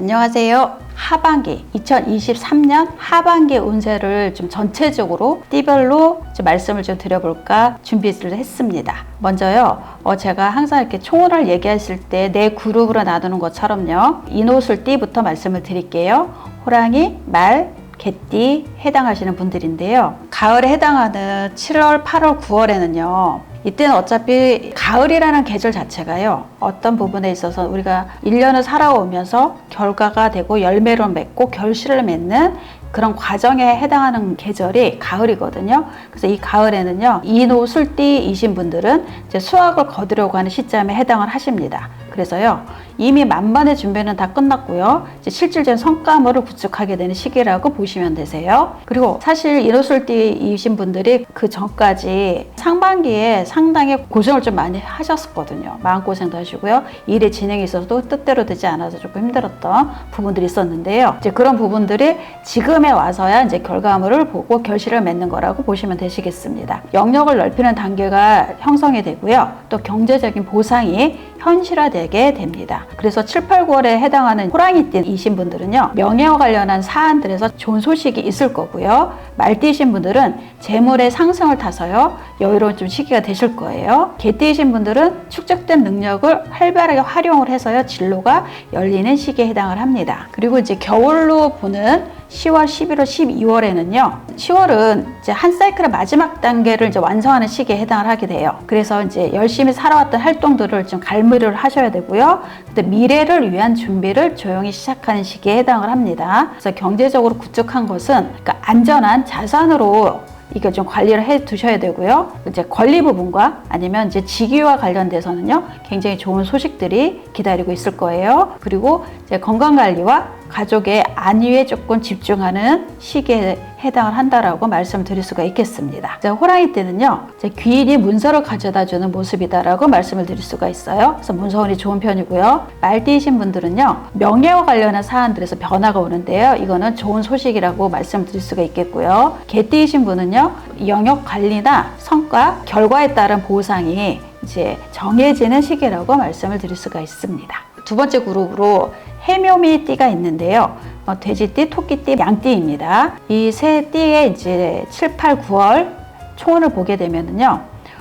안녕하세요. 하반기 2023년 하반기 운세를 좀 전체적으로 띠별로 좀 말씀을 좀 드려볼까 준비를 했습니다. 먼저요, 어, 제가 항상 이렇게 총론을 얘기했을 때네 그룹으로 나누는 것처럼요, 인호술 띠부터 말씀을 드릴게요. 호랑이, 말, 개띠 해당하시는 분들인데요. 가을에 해당하는 7월, 8월, 9월에는요. 이때는 어차피 가을이라는 계절 자체가요. 어떤 부분에 있어서 우리가 1년을 살아오면서 결과가 되고 열매를 맺고 결실을 맺는 그런 과정에 해당하는 계절이 가을이거든요. 그래서 이 가을에는요, 인호술띠이신 분들은 이제 수확을 거두려고 하는 시점에 해당을 하십니다. 그래서요, 이미 만반의 준비는 다 끝났고요. 이제 실질적인 성과물을 구축하게 되는 시기라고 보시면 되세요. 그리고 사실 인호술띠이신 분들이 그 전까지 상반기에 상당히 고생을 좀 많이 하셨었거든요. 마음고생도 하시고요. 일의 진행에 있어서도 뜻대로 되지 않아서 조금 힘들었던 부분들이 있었는데요. 이제 그런 부분들이 지금에 와서야 이제 결과물을 보고 결실을 맺는 거라고 보시면 되시겠습니다. 영역을 넓히는 단계가 형성이 되고요. 또 경제적인 보상이 현실화되게 됩니다. 그래서 7, 8, 9월에 해당하는 호랑이띠이신 분들은요. 명예와 관련한 사안들에서 좋은 소식이 있을 거고요. 말띠이신 분들은 재물의 상승을 타서요. 여유로운 좀 시기가 되실 거예요. 개띠이신 분들은 축적된 능력을 활발하게 활용을 해서요. 진로가 열리는 시기에 해당을 합니다. 그리고 이제 겨울로 보는 10월, 11월, 12월에는요. 10월은 이제 한 사이클의 마지막 단계를 이제 완성하는 시기에 해당을 하게 돼요. 그래서 이제 열심히 살아왔던 활동들을 좀 갈무리를 하셔야 되고요. 근데 미래를 위한 준비를 조용히 시작하는 시기에 해당을 합니다. 그래서 경제적으로 구축한 것은 그러니까 안전한 자산으로 이거 좀 관리를 해 두셔야 되고요. 이제 권리 부분과 아니면 이제 직위와 관련돼서는요, 굉장히 좋은 소식들이 기다리고 있을 거예요. 그리고 이제 건강 관리와 가족의 안위에 조금 집중하는 시기에 해당을 한다라고 말씀드릴 수가 있겠습니다. 이제 호랑이 때는요, 귀인이 문서를 가져다 주는 모습이다라고 말씀을 드릴 수가 있어요. 그래서 문서운이 좋은 편이고요. 말띠이신 분들은요, 명예와 관련한 사안들에서 변화가 오는데요. 이거는 좋은 소식이라고 말씀드릴 수가 있겠고요. 개띠이신 분은요, 영역 관리나 성과, 결과에 따른 보상이 이제 정해지는 시기라고 말씀을 드릴 수가 있습니다. 두 번째 그룹으로 해묘미 띠가 있는데요. 어, 돼지띠, 토끼띠, 양띠입니다. 이 세 띠의 이제 7, 8, 9월 총을 보게 되면은요.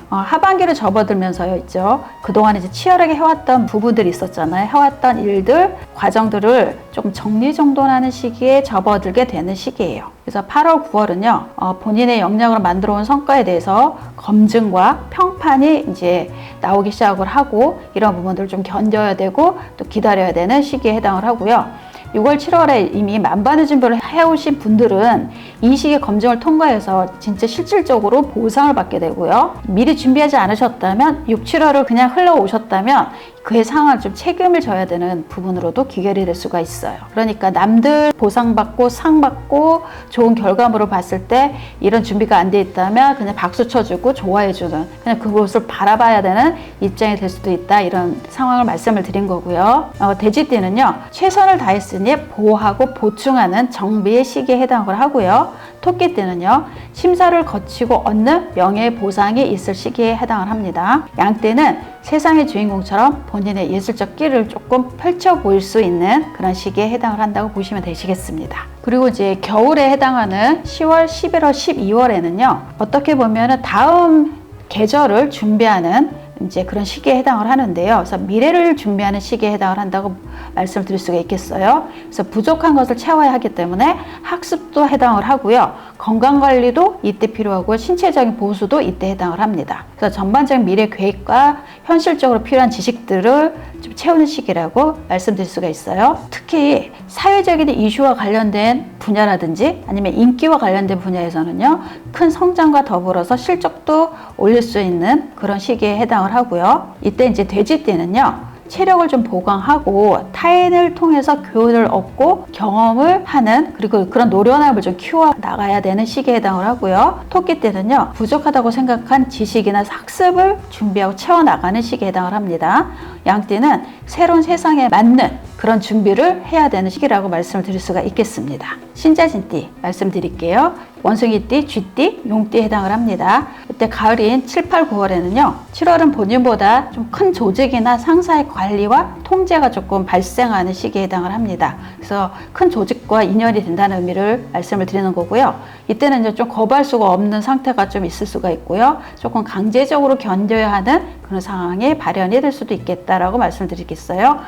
어, 하반기를 접어들면서요 있죠. 그동안 이제 치열하게 해왔던 부분들이 있었잖아요. 해왔던 일들, 과정들을 조금 정리정돈하는 시기에 접어들게 되는 시기예요. 그래서 8월, 9월은요, 어, 본인의 역량으로 만들어 온 성과에 대해서 검증과 평판이 이제 나오기 시작을 하고 이런 부분들을 좀 견뎌야 되고 또 기다려야 되는 시기에 해당을 하고요. 6월, 7월에 이미 만반의 준비를 해오신 분들은 이 시기에 검증을 통과해서 진짜 실질적으로 보상을 받게 되고요. 미리 준비하지 않으셨다면 6, 7월을 그냥 흘러오셨다면 그의 상황을 좀 책임을 져야 되는 부분으로도 기결이 될 수가 있어요. 그러니까 남들 보상받고 상받고 좋은 결과물을 봤을 때 이런 준비가 안 돼 있다면 그냥 박수 쳐주고 좋아해주는 그냥 그곳을 바라봐야 되는 입장이 될 수도 있다 이런 상황을 말씀을 드린 거고요. 어, 돼지띠는요 최선을 다했으니 보호하고 보충하는 정비의 시기에 해당을 하고요. 토끼 띠는요 심사를 거치고 얻는 명예 보상이 있을 시기에 해당을 합니다. 양 띠는 세상의 주인공처럼 본인의 예술적 끼를 조금 펼쳐 보일 수 있는 그런 시기에 해당을 한다고 보시면 되시겠습니다. 그리고 이제 겨울에 해당하는 10월, 11월, 12월에는요. 어떻게 보면은 다음 계절을 준비하는 이제 그런 시기에 해당을 하는데요. 그래서 미래를 준비하는 시기에 해당을 한다고 말씀을 드릴 수가 있겠어요. 그래서 부족한 것을 채워야 하기 때문에 학습도 해당을 하고요. 건강 관리도 이때 필요하고 신체적인 보수도 이때 해당을 합니다. 그래서 전반적인 미래 계획과 현실적으로 필요한 지식들을 좀 채우는 시기라고 말씀드릴 수가 있어요. 특히 사회적인 이슈와 관련된 분야라든지 아니면 인기와 관련된 분야에서는요, 큰 성장과 더불어서 실적도 올릴 수 있는 그런 시기에 해당을 하고요. 이때 이제 돼지띠는요, 체력을 좀 보강하고 타인을 통해서 교훈을 얻고 경험을 하는 그리고 그런 노련함을 좀 키워 나가야 되는 시기에 해당을 하고요. 토끼 때는요 부족하다고 생각한 지식이나 학습을 준비하고 채워 나가는 시기에 해당을 합니다. 양띠는 새로운 세상에 맞는 그런 준비를 해야 되는 시기라고 말씀을 드릴 수가 있겠습니다. 신자진띠 말씀드릴게요. 원숭이띠, 쥐띠, 용띠에 해당을 합니다. 이때 가을인 7, 8, 9월에는요. 7월은 본인보다 좀 큰 조직이나 상사의 관리와 통제가 조금 발생하는 시기에 해당을 합니다. 그래서 큰 조직과 인연이 된다는 의미를 말씀을 드리는 거고요. 이때는 이제 좀 거부할 수가 없는 상태가 좀 있을 수가 있고요. 조금 강제적으로 견뎌야 하는 그런 상황이 발현이 될 수도 있겠다라고 말씀드리겠어요.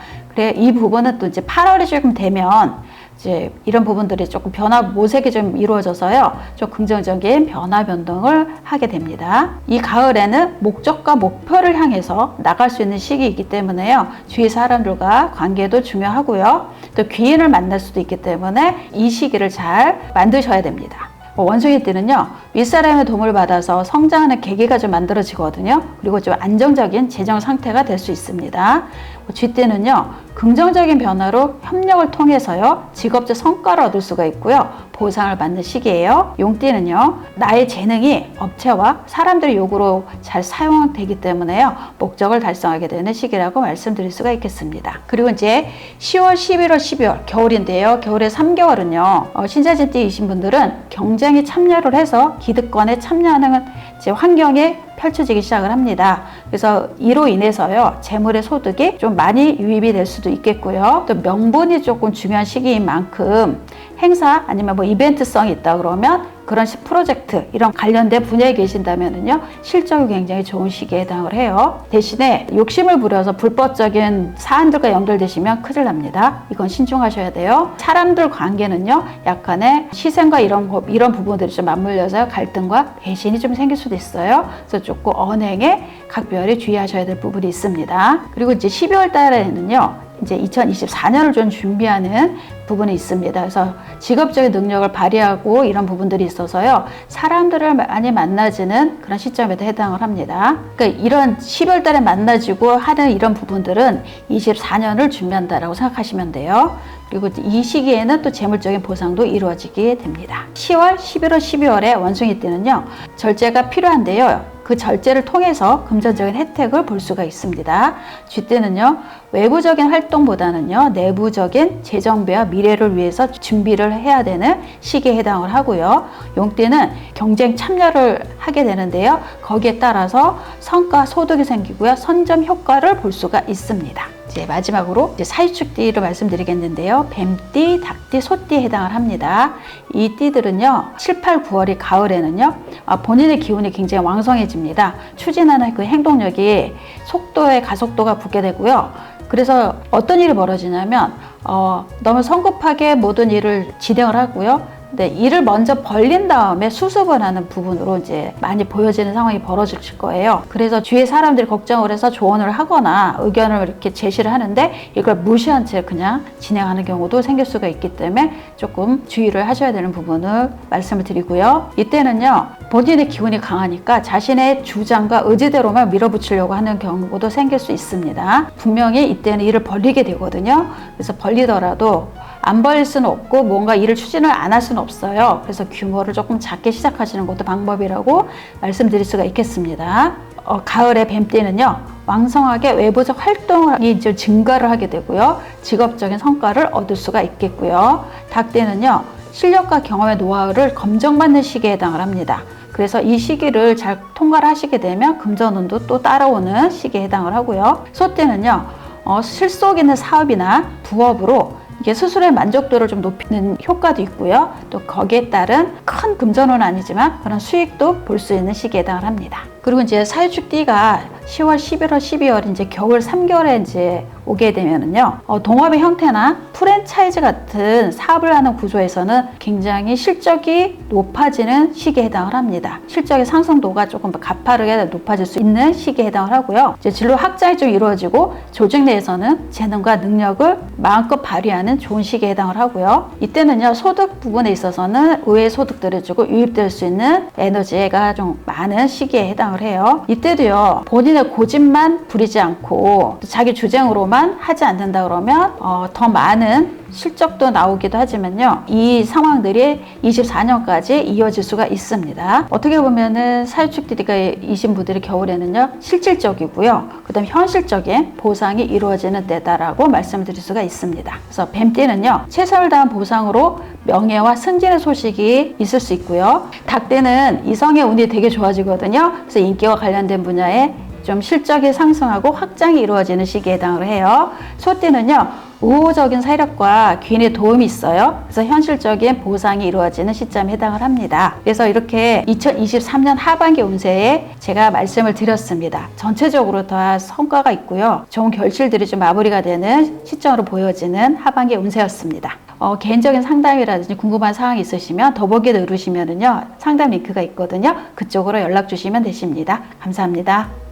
이 부분은 또 이제 8월이 조금 되면 이제 이런 부분들이 조금 변화 모색이 좀 이루어져서요. 좀 긍정적인 변화 변동을 하게 됩니다. 이 가을에는 목적과 목표를 향해서 나갈 수 있는 시기이기 때문에요. 주위 사람들과 관계도 중요하고요. 또 귀인을 만날 수도 있기 때문에 이 시기를 잘 만드셔야 됩니다. 뭐 원숭이 띠는요 윗사람의 도움을 받아서 성장하는 계기가 좀 만들어지거든요 그리고 좀 안정적인 재정 상태가 될 수 있습니다 뭐 쥐띠는요 긍정적인 변화로 협력을 통해서요 직업적 성과를 얻을 수가 있고요 보상을 받는 시기예요. 용띠는요 나의 재능이 업체와 사람들의 요구로 잘 사용되기 때문에요 목적을 달성하게 되는 시기라고 말씀드릴 수가 있겠습니다. 그리고 이제 10월 11월 12월 겨울인데요. 겨울의 3개월은요 어, 신자진띠이신 분들은 경쟁에 참여를 해서 기득권에 참여하는 이제 환경에 펼쳐지기 시작을 합니다. 그래서 이로 인해서요, 재물의 소득이 좀 많이 유입이 될 수도 있겠고요. 또 명분이 조금 중요한 시기인 만큼 행사 아니면 뭐 이벤트성이 있다 그러면 그런 시- 프로젝트 이런 관련된 분야에 계신다면은요 실적이 굉장히 좋은 시기에 해당을 해요. 대신에 욕심을 부려서 불법적인 사안들과 연결되시면 큰일 납니다. 이건 신중하셔야 돼요. 사람들 관계는요 약간의 시선과 이런 거- 이런 부분들이 좀 맞물려서 갈등과 배신이 좀 생길 수도 있어요. 그래서 조금 언행에 각별히 주의하셔야 될 부분이 있습니다. 그리고 이제 12월 달에는요. 이제 2024년을 좀 준비하는 부분이 있습니다. 그래서 직업적인 능력을 발휘하고 이런 부분들이 있어서요. 사람들을 많이 만나지는 그런 시점에도 해당을 합니다. 그러니까 이런 10월 달에 만나지고 하는 이런 부분들은 24년을 준비한다라고 생각하시면 돼요. 그리고 이 시기에는 또 재물적인 보상도 이루어지게 됩니다. 10월, 11월, 12월에 원숭이 때는요. 절제가 필요한데요. 그 절제를 통해서 금전적인 혜택을 볼 수가 있습니다. 쥐때는요, 외부적인 활동보다는요, 내부적인 재정비와 미래를 위해서 준비를 해야 되는 시기에 해당을 하고요. 용때는 경쟁 참여를 하게 되는데요. 거기에 따라서 성과 소득이 생기고요. 선점 효과를 볼 수가 있습니다. 이제 마지막으로 이제 사유축띠를 말씀드리겠는데요. 뱀띠, 닭띠, 소띠에 해당을 합니다. 이 띠들은요, 7, 8, 9월이 가을에는요, 아, 본인의 기운이 굉장히 왕성해집니다. 추진하는 그 행동력이 속도의 가속도가 붙게 되고요. 그래서 어떤 일이 벌어지냐면, 어, 너무 성급하게 모든 일을 진행을 하고요. 네, 일을 먼저 벌린 다음에 수습을 하는 부분으로 이제 많이 보여지는 상황이 벌어질 거예요. 그래서 주위 사람들이 걱정을 해서 조언을 하거나 의견을 이렇게 제시를 하는데 이걸 무시한 채 그냥 진행하는 경우도 생길 수가 있기 때문에 조금 주의를 하셔야 되는 부분을 말씀을 드리고요. 이때는요, 본인의 기운이 강하니까 자신의 주장과 의지대로만 밀어붙이려고 하는 경우도 생길 수 있습니다. 분명히 이때는 일을 벌리게 되거든요. 그래서 벌리더라도 안 벌릴 수는 없고 뭔가 일을 추진을 안 할 수는 없어요. 그래서 규모를 조금 작게 시작하시는 것도 방법이라고 말씀드릴 수가 있겠습니다. 어, 가을에 뱀띠는요 왕성하게 외부적 활동이 이제 증가를 하게 되고요 직업적인 성과를 얻을 수가 있겠고요 닭띠는요 실력과 경험의 노하우를 검증받는 시기에 해당을 합니다. 그래서 이 시기를 잘 통과를 하시게 되면 금전운도 또 따라오는 시기에 해당을 하고요. 소띠는요, 어, 실속 있는 사업이나 부업으로 이게 스스로의 만족도를 좀 높이는 효과도 있고요. 또 거기에 따른 큰 금전은 아니지만 그런 수익도 볼 수 있는 시기에 해당을 합니다. 그리고 이제 사유축띠가 10월, 11월, 12월 이제 겨울 3개월에 이제 오게 되면은요, 어, 동업의 형태나 프랜차이즈 같은 사업을 하는 구조에서는 굉장히 실적이 높아지는 시기에 해당을 합니다. 실적의 상승도가 조금 가파르게 높아질 수 있는 시기에 해당을 하고요. 이제 진로 확장이 좀 이루어지고 조직 내에서는 재능과 능력을 마음껏 발휘하는 좋은 시기에 해당을 하고요. 이때는요, 소득 부분에 있어서는 의외의 소득들을 주고 유입될 수 있는 에너지가 좀 많은 시기에 해당을 해당을 해요. 이때도요, 본인의 고집만 부리지 않고 또 자기 주장으로만 하지 않는다 그러면 어, 더 많은 실적도 나오기도 하지만요. 이 상황들이 24년까지 이어질 수가 있습니다. 어떻게 보면은 사회축 DD가이신 분들이 겨울에는요. 실질적이고요. 그다음 현실적인 보상이 이루어지는 때다라고 말씀드릴 수가 있습니다. 그래서 뱀띠는요. 최선을 다한 보상으로 명예와 승진의 소식이 있을 수 있고요. 닭띠는 이성의 운이 되게 좋아지거든요. 그래서 인기와 관련된 분야에 좀 실적이 상승하고 확장이 이루어지는 시기에 해당을 해요. 소띠는요. 우호적인 세력과 귀인의 도움이 있어요. 그래서 현실적인 보상이 이루어지는 시점에 해당을 합니다. 그래서 이렇게 2023년 하반기 운세에 제가 말씀을 드렸습니다. 전체적으로 다 성과가 있고요. 좋은 결실들이 좀 마무리가 되는 시점으로 보여지는 하반기 운세였습니다. 어, 개인적인 상담이라든지 궁금한 사항이 있으시면 더보기 누르시면은요 상담 링크가 있거든요. 그쪽으로 연락 주시면 되십니다. 감사합니다.